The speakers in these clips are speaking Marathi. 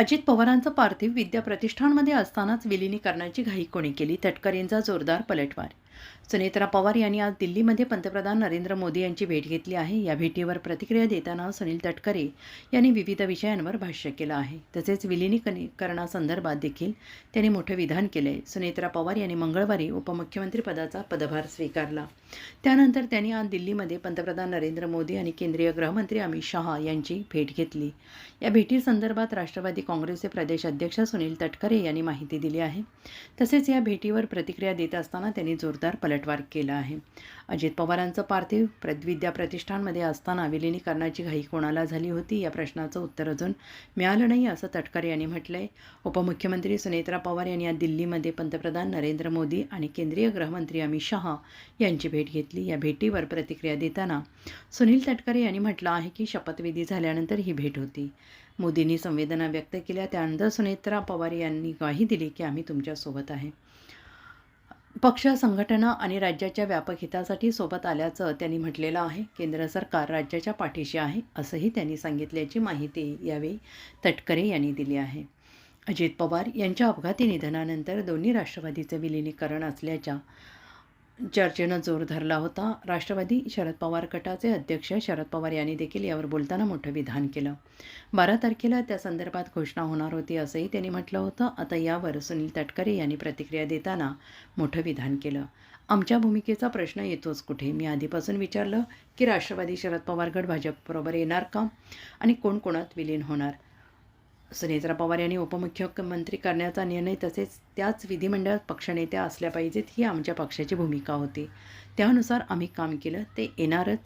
अजित पवारांचं पार्थिव विद्याप्रतिष्ठानमध्ये असतानाच विलिनीकरणाची घाई कोणी केली? तटकरेंचा जोरदार पलटवार सुनेत्रा पवार यांनी आज दिल्लीमध्ये पंतप्रधान नरेंद्र मोदी यांची भेट घेतली आहे. या भेटीवर प्रतिक्रिया देताना सुनील तटकरे यांनी विविध विषयांवर भाष्य केलं आहे. तसेच विलिनीकरणासंदर्भात देखील त्यांनी मोठं विधान केलंय. सुनेत्रा पवार यांनी मंगळवारी उपमुख्यमंत्री पदाचा पदभार स्वीकारला. त्यानंतर त्यांनी आज दिल्लीमध्ये पंतप्रधान नरेंद्र मोदी आणि केंद्रीय गृहमंत्री अमित शहा यांची भेट घेतली. या भेटीसंदर्भात राष्ट्रवादी काँग्रेसचे प्रदेश अध्यक्ष सुनील तटकरे यांनी माहिती दिली आहे. तसेच या भेटीवर प्रतिक्रिया देत असताना त्यांनी जोरदार पलटवार केला आहे. अजित पवारांचं पार्थिव प्रद्विद्या प्रतिष्ठानमध्ये असताना विलिनीकरणाची घाई कोणाला झाली होती? या प्रश्नाचं उत्तर अजून मिळालं नाही असं तटकरे यांनी म्हटलंय. उपमुख्यमंत्री सुनेत्रा पवार यांनी आज दिल्लीमध्ये पंतप्रधान नरेंद्र मोदी आणि केंद्रीय गृहमंत्री अमित शहा यांची भेट घेतली. या भेटीवर प्रतिक्रिया देताना सुनील तटकरे यांनी म्हटलं आहे की शपथविधी झाल्यानंतर ही भेट होती. मोदींनी संवेदना व्यक्त केल्या. त्यानंतर सुनेत्रा पवार यांनी ग्वाही दिली की आम्ही तुमच्यासोबत आहे. पक्ष संघटना आणि राज्याच्या व्यापक हितासाठी सोबत आल्याचं त्यांनी म्हटलेलं आहे. केंद्र सरकार राज्याच्या पाठीशी आहे असंही त्यांनी सांगितल्याची माहिती यावेळी तटकरे यांनी दिली आहे. अजित पवार यांच्या अपघाती निधनानंतर दोन्ही राष्ट्रवादीचं विलिनीकरण असल्याच्या चर्चेनं जोर धरला होता. राष्ट्रवादी शरद पवार गटाचे अध्यक्ष शरद पवार यांनी देखील यावर बोलताना मोठं विधान केलं. बारा तारखेला त्या संदर्भात घोषणा होणार होती असंही त्यांनी म्हटलं होतं. आता यावर सुनील तटकरे यांनी प्रतिक्रिया देताना मोठं विधान केलं. आमच्या भूमिकेचा प्रश्न येतोच कुठे? मी आधीपासून विचारलं की राष्ट्रवादी शरद पवार गट भाजपबरोबर येणार का? आणि कोण कोणात विलीन होणार? सुनेत्रा पवार यांनी उपमुख्यमंत्री करण्याचा निर्णय तसेच त्याच विधिमंडळात पक्षनेत्या असल्या पाहिजेत ही आमच्या पक्षाची भूमिका होती. त्यानुसार आम्ही काम केलं ते येणारच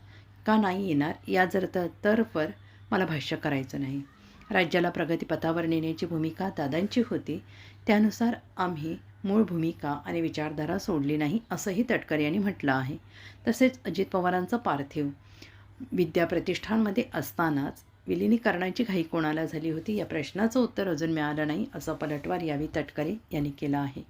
का नाही येणार या जर तर तरवर मला भाष्य करायचं नाही. राज्याला प्रगतीपथावर नेण्याची भूमिका दादांची होती. त्यानुसार आम्ही मूळ भूमिका आणि विचारधारा सोडली नाही असंही तटकरे यांनी म्हटलं आहे. तसेच अजित पवारांचं पार्थिव विद्याप्रतिष्ठानमध्ये असतानाच विलिनीकरणाची घाई कोणाला झाली होती? या प्रश्नाचं उत्तर अजून मिळालं नाही असं पलटवार यावेळी तटकरे यांनी केलं आहे.